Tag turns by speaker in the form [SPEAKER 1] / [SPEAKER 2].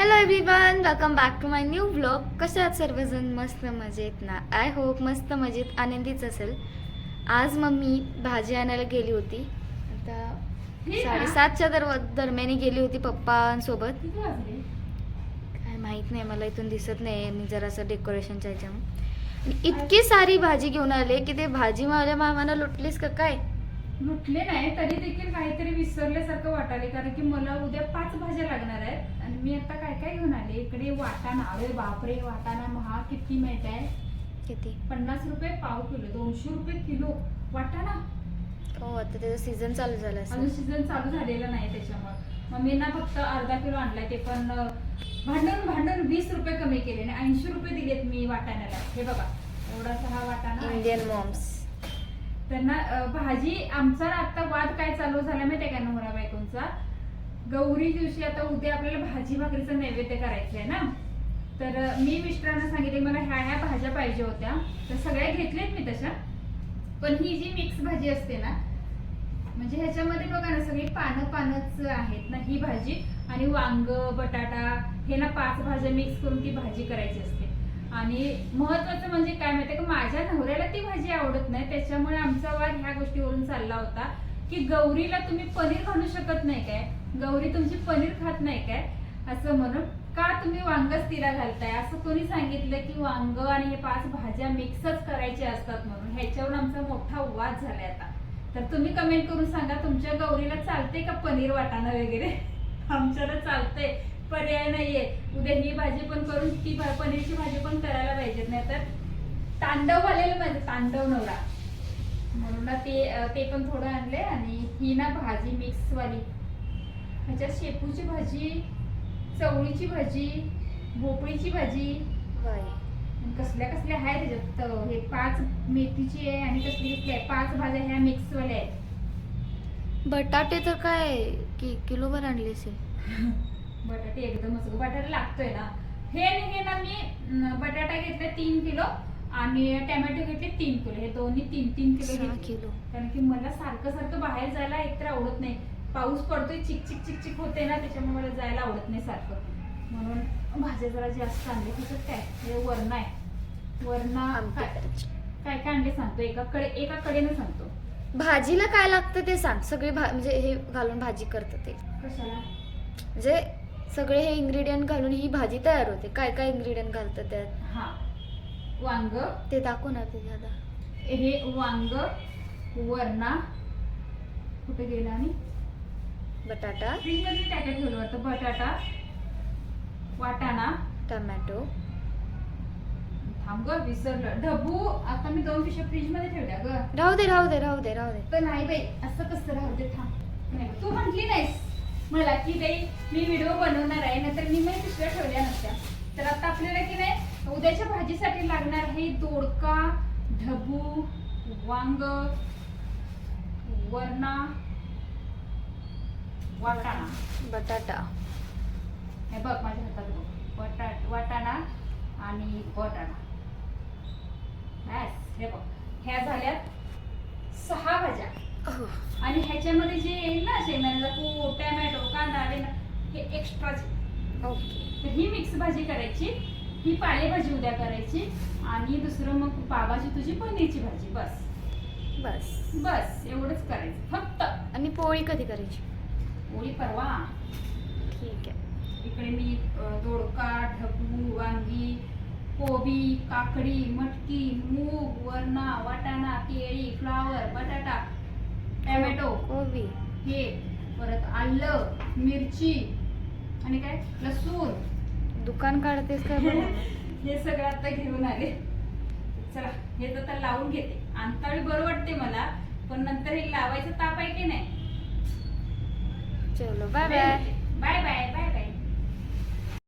[SPEAKER 1] Hello everyone welcome back to my new vlog कशा आहात सर्वजण मस्त मजेत ना? आय होप मस्त मजेत आनंदीच असेल. आज मम्मी भाजी आणायला गेली होती. आता साडेसातच्या दर दरम्याने गेली होती पप्पांसोबत. काय माहीत नाही मला इथून दिसत नाही मी जरासं डेकोरेशनच्या ह्याच्यामुळे. इतकी सारी भाजी घेऊन आले की ते भाजी माझ्या मामाला लुटलीस का काय?
[SPEAKER 2] लुटले नाही तरी देखील काहीतरी विसरल्यासारखं वाटाले कारण की मला उद्या पाच भाज्या लागणार आहेत. आणि मी आता काय काय घेऊन आले? इकडे वाटाणा. अरे बापरे वाटाणा महाग किती मिळत आहे?
[SPEAKER 1] किती?
[SPEAKER 2] पन्नास रुपये पाव किलो दोनशे रुपये किलो. वाटाणा.
[SPEAKER 1] हो आता त्याचा सीझन चालू झाला
[SPEAKER 2] अजून सीझन चालू झालेला नाही त्याच्यामुळे. मग मी ना फक्त अर्धा किलो आणलाय ते पण भांडून भांडून वीस रुपये कमी केले आणि ऐंशी रुपये दिलेत मी वाटाण्याला. हे बघा एवढासा हा वाटाणा.
[SPEAKER 1] इंडियन मॉम्स
[SPEAKER 2] त्यांना भाजी आमचा आता वाद काय चालू झाला माहितीये का नवरा बायकोंचा? गौरी दिवशी आता उद्या आपल्याला भाजी भाकरीचं नैवेद्य करायचं आहे ना? तर मी मिस्टरांना सांगितले मला ह्या ह्या भाज्या पाहिजे होत्या. तर सगळ्या घेतल्यात मी तशा. पण ही जी मिक्स भाजी असते ना म्हणजे ह्याच्यामध्ये बघा ना सगळी पानं पानच आहेत ना ही भाजी. आणि वांग बटाटा हे ना पाच भाज्या मिक्स करून ती भाजी करायची असते. आणि महत्वाचं म्हणजे काय माहितीये का माझ्या नवऱ्याला ती भाजी आवडत नाही. त्याच्यामुळे आमचा वाद ह्या गोष्टीवरून चालला होता की गौरीला तुम्ही पनीर घालू शकत नाही काय? गौरी तुमची पनीर खात नाही काय? असं म्हणून का तुम्ही वांगच तिला घालताय? असं कोणी सांगितलं की वांग आणि हे पाच भाज्या मिक्सच करायच्या असतात म्हणून. ह्याच्यावर आमचा मोठा वाद झालाय आता. तर तुम्ही कमेंट करून सांगा तुमच्या गौरीला चालते का पनीर वाटाणा वगैरे? आमच्याला चालतंय. पर्याय नाहीये. उद्या ही भाजी पण करून ती भा- पनीरची भाजी पण करायला पाहिजेत. नाही तर तांडव आलेलं माझं तांडव नवरा. म्हणून ना ते ते पण थोडं आणले आणि ही ना भाजी मिक्स वाली ह्याच्यात शेपूची भाजी चवळीची भाजी भोपळीची भाजी. कसल्या कसल्या आहेत त्याच्यात तर हे पाच मेथीची आहे आणि कसली कसली आहे. पाच भाज्या ह्या मिक्स वाल्या आहेत.
[SPEAKER 1] बटाटे तर काय कि किलोभर आणले असेल?
[SPEAKER 2] बटाटे एकदमच बटाटा लागतोय ना. हे हे ना मी बटाटा घेतले तीन किलो आणि टोमॅटो घेतले तीन किलो. हे दोन्ही तीन तीन किलो
[SPEAKER 1] किलो.
[SPEAKER 2] कारण की मला सारखं सारखं बाहेर जायला एकतर आवडत नाही. पाऊस पडतोय चिक चिक चिक चिक होते ना त्याच्यामुळे मला जायला आवडत नाही सारखं. म्हणून भाज्या जरा जास्त आणले. त्याच्यात काय हे वरणा आहे. वरणा काय. काय आणले सांगतो? एका कडे एका कडेनं सांगतो.
[SPEAKER 1] भाजीला काय लागतं ते सांग. सगळी भा म्हणजे हे घालून भाजी करतं ते.
[SPEAKER 2] कशाला?
[SPEAKER 1] म्हणजे सगळे हे इन्ग्रेडियंट घालून ही भाजी तयार होते. काय काय इन्ग्रेडियंट घालतं त्यात?
[SPEAKER 2] हा. वांग.
[SPEAKER 1] ते दाखव ना ते दादा.
[SPEAKER 2] हे वांग वरणा कुठे गेला आणि?
[SPEAKER 1] बटाटा.
[SPEAKER 2] ठेवलं वाटतं. बटाटा वाटाणा.
[SPEAKER 1] टमॅटो.
[SPEAKER 2] थांब ग विसरलं. ढबू आता मी दोन पिशव्या फ्रीजमध्ये ठेवल्या ग.
[SPEAKER 1] राहू दे राहू दे राहू दे राहू दे.
[SPEAKER 2] तर नाही बाई असं कसं राहू दे थांब. नाही तू म्हटली नाहीस. मला की बाई मी व्हिडिओ बनवणार आहे नंतर मी मी पिशव्या ठेवल्या नसत्या. तर आता आपल्याला की नाही उद्याच्या भाजीसाठी लागणार आहे दोडका ढबू वांग वरणा वाटाणा.
[SPEAKER 1] बटाटा.
[SPEAKER 2] हे बघ माझ्या हातात बघ. वाटा वाटाणा आणि बटाणा बस हे बघ. ह्या झाल्यात सहा भाज्या. आणि ह्याच्यामध्ये जे येईल ना शेंगदाण्याचा कूट टॅमॅटो कांदा वेना हे एक्स्ट्राचे
[SPEAKER 1] ओके.
[SPEAKER 2] तर ही मिक्स भाजी करायची ही पालेभाजी उद्या करायची आणि दुसरं मग बाबाची तुझी पनीरची भाजी बस.
[SPEAKER 1] बस.
[SPEAKER 2] बस एवढंच करायचं फक्त.
[SPEAKER 1] आणि पोळी कधी करायची?
[SPEAKER 2] पोळी परवा.
[SPEAKER 1] ठीक आहे.
[SPEAKER 2] इकडे मी दोडका ढबू वांगी कोबी काकडी मटकी मूग वरणा वाटाणा केळी फ्लावर बटाटा टॅमॅटो.
[SPEAKER 1] कोबी.
[SPEAKER 2] हे परत आलं मिरची आणि काय? लसूण.
[SPEAKER 1] दुकान काढतेस बघ.
[SPEAKER 2] हे सगळं आता घेऊन आले. चला हे तर आता लावून घेते. अंताळी बरं वाटते मला पण नंतर हे लावायचं ताप आहे की नाही?
[SPEAKER 1] चलो bye bye
[SPEAKER 2] bye bye bye bye